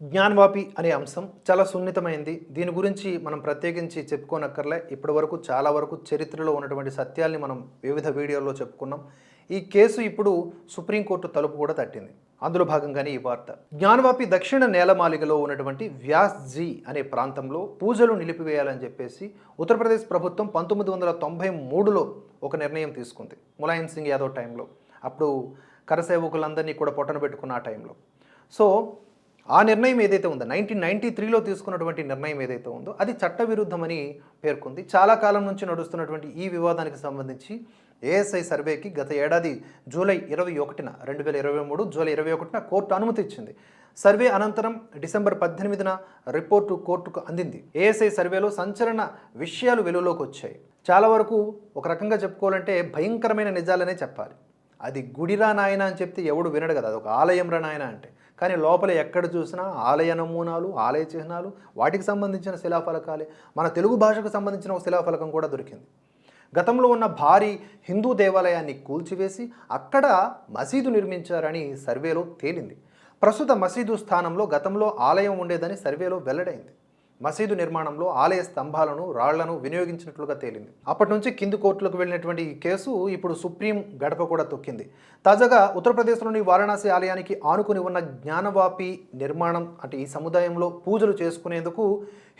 జ్ఞానవాపి అనే అంశం చాలా సున్నితమైంది. దీని గురించి మనం ప్రత్యేకించి చెప్పుకోనక్కర్లే. ఇప్పటి వరకు చాలా వరకు చరిత్రలో ఉన్నటువంటి సత్యాల్ని మనం వివిధ వీడియోల్లో చెప్పుకున్నాం. ఈ కేసు ఇప్పుడు సుప్రీంకోర్టు తలుపు కూడా తట్టింది. అందులో భాగంగానే ఈ వార్త. జ్ఞానవాపి దక్షిణ నేలమాలిగలో ఉన్నటువంటి వ్యాస్ జీ అనే ప్రాంతంలో పూజలు నిలిపివేయాలని చెప్పేసి ఉత్తరప్రదేశ్ ప్రభుత్వం పంతొమ్మిది వందల తొంభై మూడులో ఒక నిర్ణయం తీసుకుంది. ములాయం సింగ్ యాదవ్ టైంలో. అప్పుడు కరసేవకులందరినీ కూడా పొట్టన పెట్టుకున్న ఆ టైంలో. సో ఆ నిర్ణయం ఏదైతే ఉందో నైన్టీన్ నైన్టీ త్రీలో తీసుకున్నటువంటి నిర్ణయం ఏదైతే ఉందో అది చట్టవిరుద్ధమని పేర్కొంది. చాలా కాలం నుంచి నడుస్తున్నటువంటి ఈ వివాదానికి సంబంధించి ఏఎస్ఐ సర్వేకి గత ఏడాది జూలై ఇరవై ఒకటిన రెండు వేల ఇరవై మూడు జూలై ఇరవై ఒకటిన కోర్టు అనుమతి ఇచ్చింది. సర్వే అనంతరం డిసెంబర్ పద్దెనిమిదిన రిపోర్టు కోర్టుకు అందింది. ఏఎస్ఐ సర్వేలో సంచలన విషయాలు వెలుగులోకి వచ్చాయి. చాలా వరకు ఒక రకంగా చెప్పుకోవాలంటే భయంకరమైన నిజాలనే చెప్పాలి. అది గుడిరా నాయన అని చెప్తే ఎవడు వినడు కదా అది ఒక ఆలయం రా నాయన అంటే. కానీ లోపల ఎక్కడ చూసినా ఆలయ నమూనాలు ఆలయ చిహ్నాలు వాటికి సంబంధించిన శిలాఫలకాలే. మన తెలుగు భాషకు సంబంధించిన ఒక శిలాఫలకం కూడా దొరికింది. గతంలో ఉన్న భారీ హిందూ దేవాలయాన్ని కూల్చివేసి అక్కడ మసీదు నిర్మించారని సర్వేలో తేలింది. ప్రస్తుత మసీదు స్థానంలో గతంలో ఆలయం ఉండేదని సర్వేలో వెల్లడైంది. మసీదు నిర్మాణంలో ఆలయ స్తంభాలను రాళ్ళను వినియోగించినట్లుగా తేలింది. అప్పటి నుంచి కింది కోర్టులకు వెళ్ళినటువంటి ఈ కేసు ఇప్పుడు సుప్రీం గడప కూడా తొక్కింది. తాజాగా ఉత్తరప్రదేశ్లోని వారణాసి ఆలయానికి ఆనుకుని ఉన్న జ్ఞానవాపి నిర్మాణం అంటే ఈ సముదాయంలో పూజలు చేసుకునేందుకు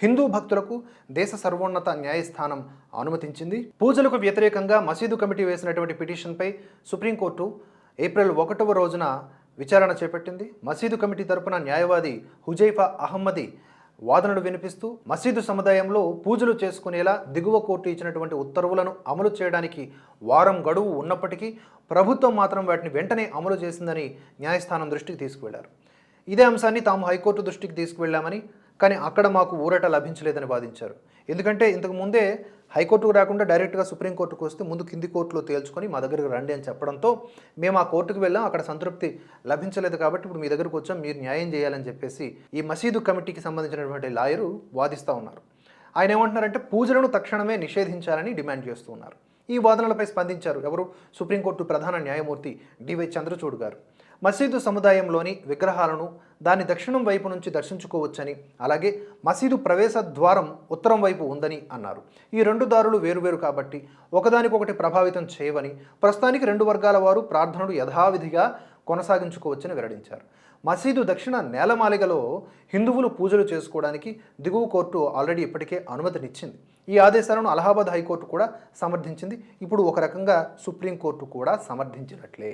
హిందూ భక్తులకు దేశ సర్వోన్నత న్యాయస్థానం అనుమతించింది. పూజలకు వ్యతిరేకంగా మసీదు కమిటీ వేసినటువంటి పిటిషన్పై సుప్రీంకోర్టు ఏప్రిల్ ఒకటవ రోజున విచారణ చేపట్టింది. మసీదు కమిటీ తరపున న్యాయవాది హుజైఫా అహమ్మది వాదనలు వినిపిస్తూ మసీదు సముదాయంలో పూజలు చేసుకునేలా దిగువ కోర్టు ఇచ్చినటువంటి ఉత్తర్వులను అమలు చేయడానికి వారం గడువు ఉన్నప్పటికీ ప్రభుత్వం మాత్రం వాటిని వెంటనే అమలు చేసిందని న్యాయస్థానం దృష్టికి తీసుకువెళ్ళారు. ఇదే అంశాన్ని తాము హైకోర్టు దృష్టికి తీసుకువెళ్ళామని కానీ అక్కడ మాకు ఊరట లభించలేదని వాదించారు. ఎందుకంటే ఇంతకు ముందే హైకోర్టుకు రాకుండా డైరెక్ట్గా సుప్రీంకోర్టుకు వస్తే ముందు కింది కోర్టులో తేల్చుకొని మా దగ్గరకు రండి అని చెప్పడంతో మేము ఆ కోర్టుకు వెళ్ళాం. అక్కడ సంతృప్తి లభించలేదు కాబట్టి ఇప్పుడు మీ దగ్గరకు వచ్చాం. మీరు న్యాయం చేయాలని చెప్పేసి ఈ మసీదు కమిటీకి సంబంధించినటువంటి లాయరు వాదిస్తూ ఉన్నారు. ఆయన ఏమంటున్నారంటే పూజలను తక్షణమే నిషేధించాలని డిమాండ్ చేస్తూ ఉన్నారు. ఈ వాదనలపై స్పందించారు ఎవరు? సుప్రీంకోర్టు ప్రధాన న్యాయమూర్తి డివై చంద్రచూడ్ గారు. మసీదు సముదాయంలోని విగ్రహాలను దాని దక్షిణం వైపు నుంచి దర్శించుకోవచ్చని అలాగే మసీదు ప్రవేశ ద్వారం ఉత్తరం వైపు ఉందని అన్నారు. ఈ రెండు దారులు వేరువేరు కాబట్టి ఒకదానికొకటి ప్రభావితం చేయవని ప్రస్తుతానికి రెండు వర్గాల వారు ప్రార్థనలు యథావిధిగా కొనసాగించుకోవచ్చని వెల్లడించారు. మసీదు దక్షిణ నేలమాలిగలో హిందువులు పూజలు చేసుకోవడానికి దిగువ కోర్టు ఆల్రెడీ ఇప్పటికే అనుమతినిచ్చింది. ఈ ఆదేశాలను అలహాబాద్ హైకోర్టు కూడా సమర్థించింది. ఇప్పుడు ఒక రకంగా సుప్రీంకోర్టు కూడా సమర్థించినట్లే.